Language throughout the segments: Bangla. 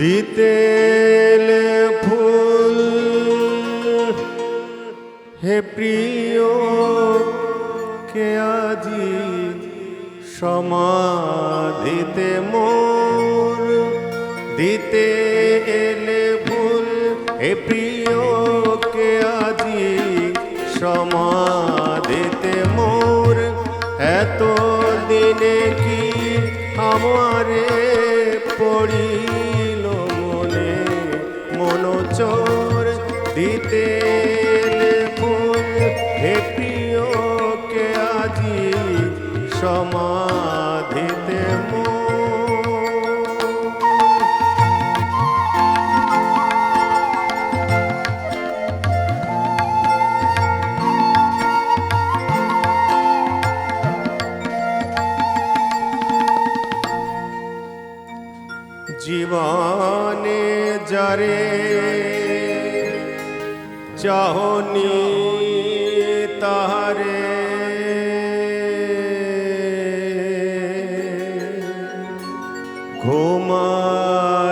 দিতে ফুল। হে প্রিয়, কে আজি সমাধিতে মোর? দিতে এলে ফুল। হে প্রিয়, কে আজি সমাধিতে মোর? এত দিনে কি আমারে মনে মনোচর দিতে ফুল হে প্রিয় কে আজি সমাধিতে জীবনে যারে চাহনি তাহারে। ঘুমাইতে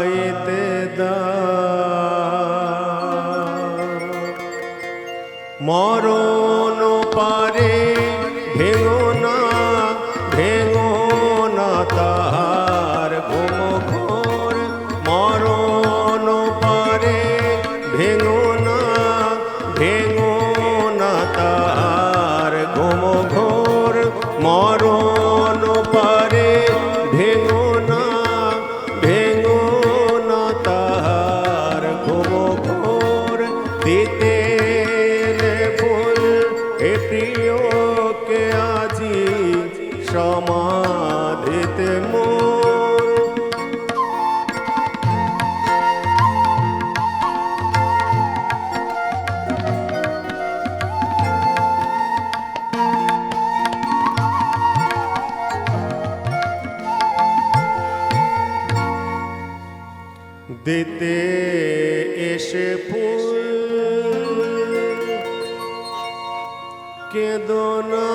মরণ হে প্রিয় কে আজি সমাধিতে মোর। দিতে এসে ফুল কেদনা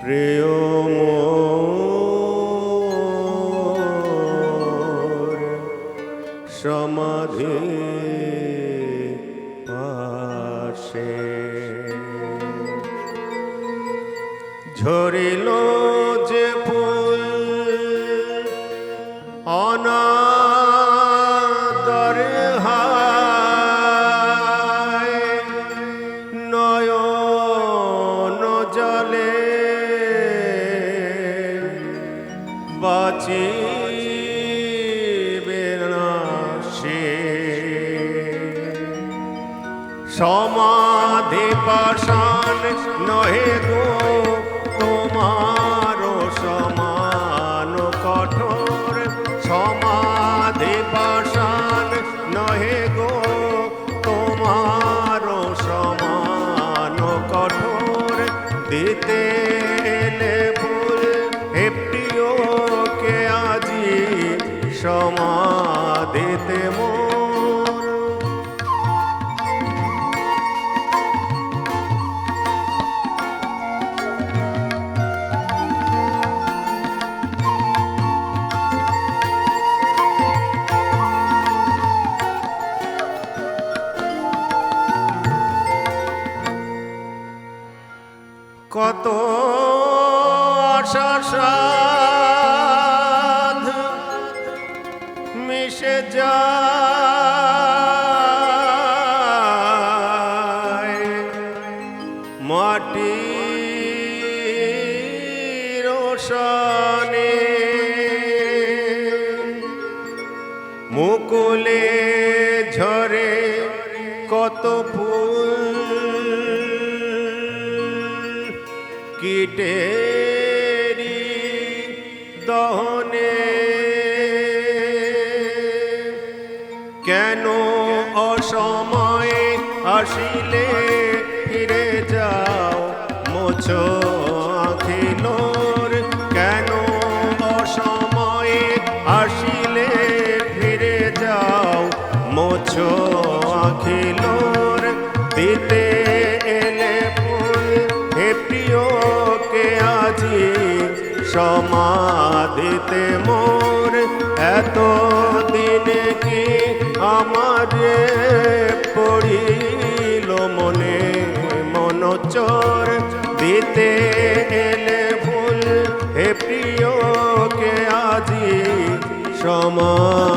প্রেম সমাধি পাশে। ঝরিল বাঁচিবে না সে সমাধি পাশান নহে গো তোমার সমান কঠোর। সমাধি পাশান নহে গো তোমার সমান কঠোর। দিতে সমাধিতে মোর। কত আশা মিশে যায় মাটি রোশনে মুকুলে ঝরে কত ফুল কীটেরি দহনে কেন অসময়ে আসিলে ফিরে যাও? মোছো আখিলোর কেন অসময়ে আসিলে ফিরে যাও? মোছো আখিলোর দিতে এলে ফুল হে প্রিয়কে আজি সমাধিতে মোর। এত আমার পড়িল মনে মনোচর। দিতে এলে ভুল হে প্রিয়কে আজি মোর